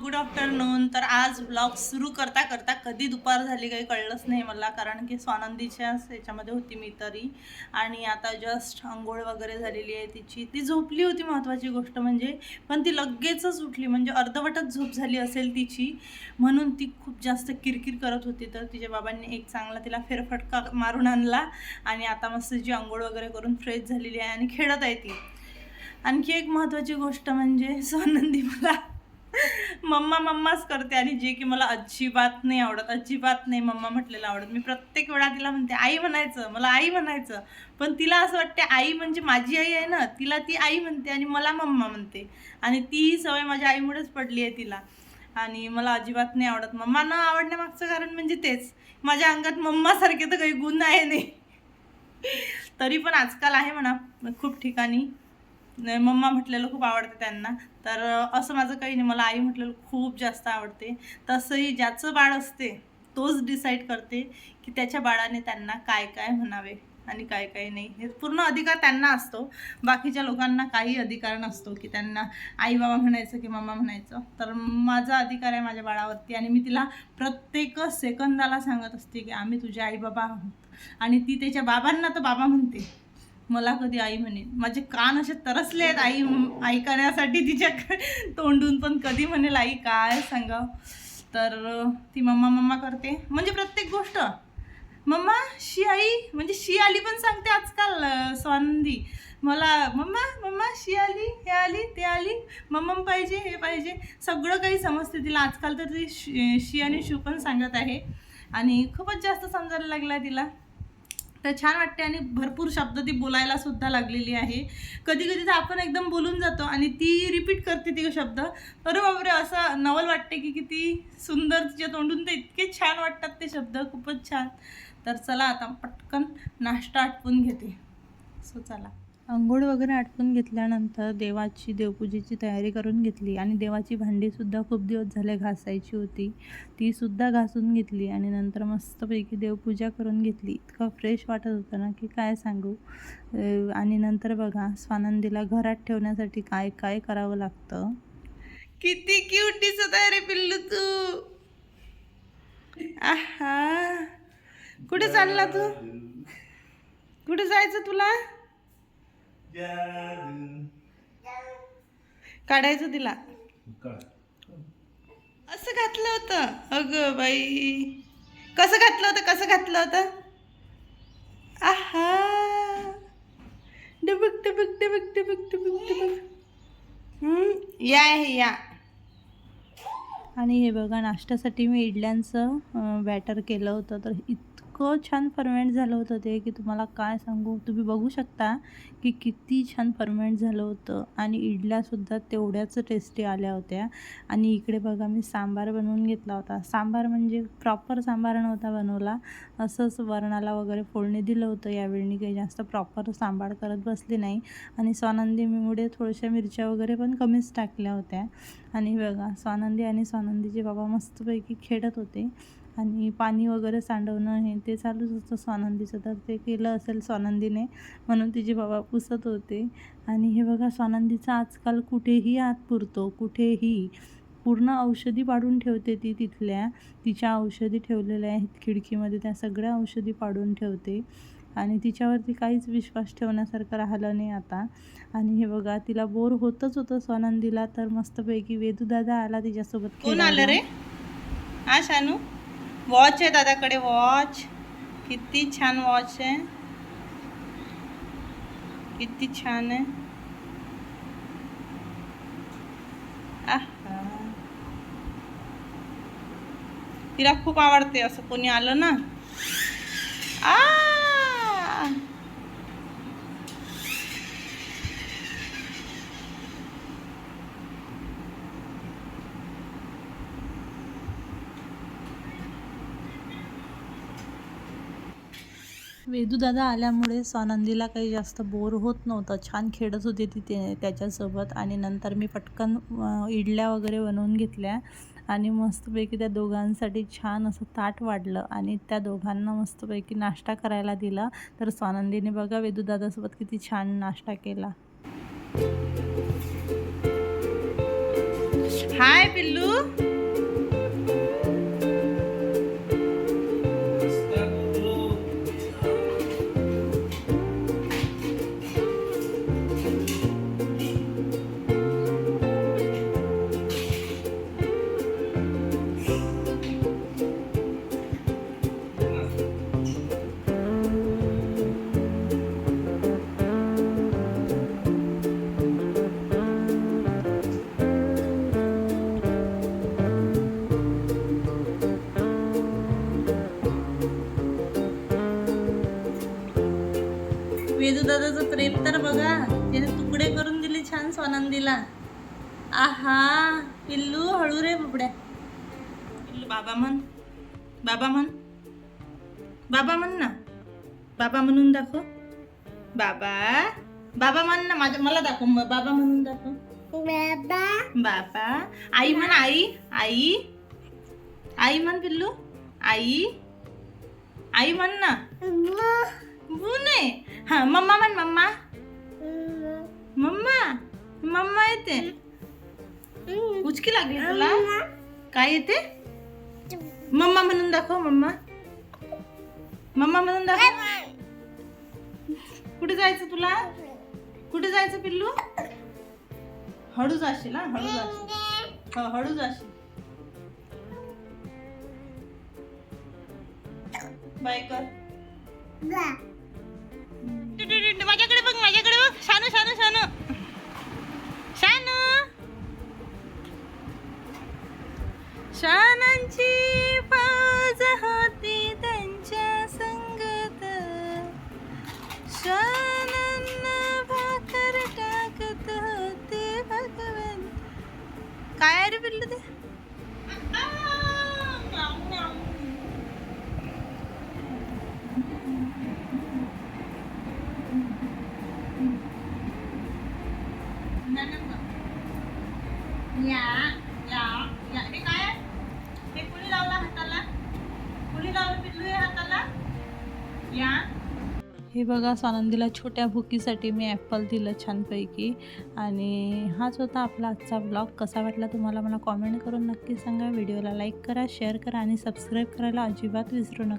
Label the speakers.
Speaker 1: Good afternoon तर आज blog सुरू करता करता कधी दुपार झाली काही कळलंच नाही मला कारण की स्वानंदीच्याच याच्यामध्ये होती मी तरी. आणि आता जस्ट आंघोळ वगैरे झालेली आहे तिची. ती झोपली होती महत्त्वाची गोष्ट म्हणजे पण ती लगेचच उठली म्हणजे अर्धवटच झोप झाली असेल तिची. म्हणून ती खूप जास्त किरकिर करत होती. तर तिच्या बाबांनी एक चांगला तिला फेरफटका मारून आणला आणि आता मस्त जी आंघोळ वगैरे करून फ्रेश झालेली आहे आणि खेळत आहे ती. आणखी एक महत्त्वाची गोष्ट म्हणजे स्वानंदी मला मम्मा मम्माच करते आणि जे की मला अजिबात नाही आवडत अजिबात नाही मम्मा म्हटलेलं आवडत. मी प्रत्येक वेळा तिला म्हणते आई म्हणायचं मला आई म्हणायचं. पण तिला असं वाटते आई म्हणजे माझी आई आहे ना तिला ती आई म्हणते आणि मला मम्मा म्हणते. आणि ती सवय माझ्या आईमुळेच पडली आहे तिला. आणि मला अजिबात नाही आवडत. मम्मा न आवडण्यामागचं कारण म्हणजे तेच. माझ्या अंगात मम्मासारखे तर काही गुण आहे नाही. तरी पण आजकाल आहे म्हणा खूप ठिकाणी. मम्मा म्हटलेलं खूप आवडते त्यांना. तर असं माझं काही नाही. मला आई म्हटलेलं खूप जास्त आवडते. तसंही ज्याचं बाळ असते तोच डिसाईड करते की त्याच्या बाळाने त्यांना काय काय म्हणावे आणि काय काय नाही. हे पूर्ण अधिकार त्यांना असतो. बाकीच्या लोकांना काही अधिकार नसतो की त्यांना आई बाबा म्हणायचं की मम्मा म्हणायचं. तर माझा अधिकार आहे माझ्या बाळावरती आणि मी तिला प्रत्येक सेकंदाला सांगत असते की आम्ही तुझे आई बाबा आहोत. आणि ती त्याच्या बाबांना तर बाबा म्हणते. मला कधी आई म्हणे माझे कान असे तरसले आहेत आई ऐकण्यासाठी तिच्या तोंडून पण कधी म्हणेल आई काय सांगाव तर ती मम्मा मम्मा करते. म्हणजे प्रत्येक गोष्ट. मम्मा शी आई म्हणजे शी आली पण सांगते आजकाल अं, स्वानंदी. मला मम्मा मम्मा शी आली हे आली ते आली मम्मम पाहिजे हे पाहिजे. सगळं काही समजते तिला. आजकाल तर ती शी शी आणि शू पण सांगत आहे. आणि खूपच जास्त समजायला लागला तिला. तर छान वाटते आणि भरपूर शब्द ती बोलायला सुद्धा लागलेली आहे. कधी कधी तर आपण एकदम बोलून जातो आणि ती रिपीट करते ती शब्द. अरे बाबरे असं नवल वाटते की किती सुंदर तिच्या तोंडून ते इतके छान वाटतात ते शब्द. खूपच छान. तर चला आता पटकन नाश्ता आटपून घेते. सो चला. आंघोळ वगैरे आटपून घेतल्यानंतर देवाची देवपूजेची तयारी करून घेतली आणि देवाची भांडीसुद्धा खूप दिवस झाले घासायची होती. तीसुद्धा घासून घेतली आणि नंतर मस्तपैकी देवपूजा करून घेतली. इतकं फ्रेश वाटत होतं ना की काय सांगू? आणि नंतर बघा स्वानंदीला घरात ठेवण्यासाठी काय काय करावं लागतं? किती क्यूट दिसत आहे रे पिल्लू तू. आहा. कुठे चालला तू? कुठे जायचं तुला? काढायचं तिला. असं घातलं होतं. अगं बाई. कसं घातलं होतं? कसं घातलं होतं? आहा. डबक डबक डबक डबक डबक डबक. हम्म, या आहे या. आणि हे बघा नाश्त्यासाठी मी इडल्यांचं बॅटर केलं होतं. तर इतकं छान फर्मेंट झालं होतं ते की तुम्हाला काय सांगू? तुम्ही बघू शकता की किती छान फर्मेंट झालं होतं आणि इडल्यासुद्धा तेवढ्याच टेस्टी आल्या होत्या. आणि इकडे बघा मी सांबार बनवून घेतला होता. सांबार म्हणजे प्रॉपर सांबार नव्हता बनवला. असंच वरणाला वगैरे फोडणी दिलं होतं. यावेळी काही जास्त प्रॉपर सांबार करत बसली नाही. आणि स्वानंदीमुळे थोड्याशा मिरच्या वगैरे पण कमीच टाकल्या होत्या. आणि बघा स्वानंदी आणि स्वानंदीचे बाबा मस्तपैकी खेळत होते. आणि पाणी वगैरे सांडवणं हे ते चालूच होतं स्वानंदीचं. तर ते केलं असेल स्वानंदीने म्हणून तिचे बाबा पुसत होते. आणि हे बघा स्वानंदीचा आजकाल कुठेही आत पुरतो कुठेही. पूर्ण औषधी पाडून ठेवते ती तिथल्या. तिच्या औषधी ठेवलेल्या आहेत खिडकीमध्ये त्या सगळ्या औषधी पाडून ठेवते. आणि तिच्यावरती काहीच विश्वास ठेवण्यासारखं राहिलं नाही आता. आणि हे बघा तिला बोर होतच होतं स्वानंदीला तर मस्तपैकी वेदूदादा आला तिच्यासोबत कोण आलं रे? हा शानू? वॉच आहे दादाकडे वॉच किती छान वॉच आहे. किती छान आहे. आहा. तिला खूप आवडते असं कोणी आलं ना. आ वेदूदादा आल्यामुळे स्वानंदीला काही जास्त बोर होत नव्हतं. छान खेळत होते तिथे त्याच्यासोबत आणि नंतर मी पटकन इडल्या वगैरे बनवून घेतल्या आणि मस्तपैकी त्या दोघांसाठी छान असं ताट वाढलं आणि त्या दोघांना मस्तपैकी नाश्ता करायला दिला. तर स्वानंदीने बघा वेदूदादासोबत किती छान नाश्ता केला. हाय पिल्लू. दादाचं प्रेम तर बघा. त्याने तुकडे करून दिले छान स्वानंदीला. आहा पिल्लू हळू रे बुबड्या. पिल्लू बाबा म्हण. बाबा म्हण. बाबा म्हण ना. बाबा म्हणून दाखव. बाबा बाबा म्हण ना. माझ्या मला दाखव. बाबा म्हणून दाखव. बाबा. आई म्हण आई. आई. आई म्हण पिल्लू. आई. आई म्हण ना. नाही हा मम्मा म्हण मम्मा मम्मा मम्मा येते. उचकी लागली तुला? काय येते? मम्मा म्हणून दाखव मम्मा मम्मा म्हणून दाखव. कुठे जायचं तुला? कुठे जायचं पिल्लू? हळू जाशील हा हळू जाशील हो हळू जाशील बाय कर. भाकर टाकत होते भगवंत काय आहे रे पिल्लू ते आ, म्याऊ, म्याऊ. या या या हे काय आहे? हे कुणी लावला हाताला कुणी लावलं पिल्लू हे हाताला या हे बघा स्वानंदीला छोट्या भुकीसाठी मी ॲपल दिलं छानपैकी. आणि हाच होता आपला आजचा ब्लॉग कसा वाटला तुम्हाला मला कॉमेंट करून नक्की सांगा. व्हिडिओला लाईक करा शेअर करा आणि सबस्क्राईब करायला अजिबात विसरू नका.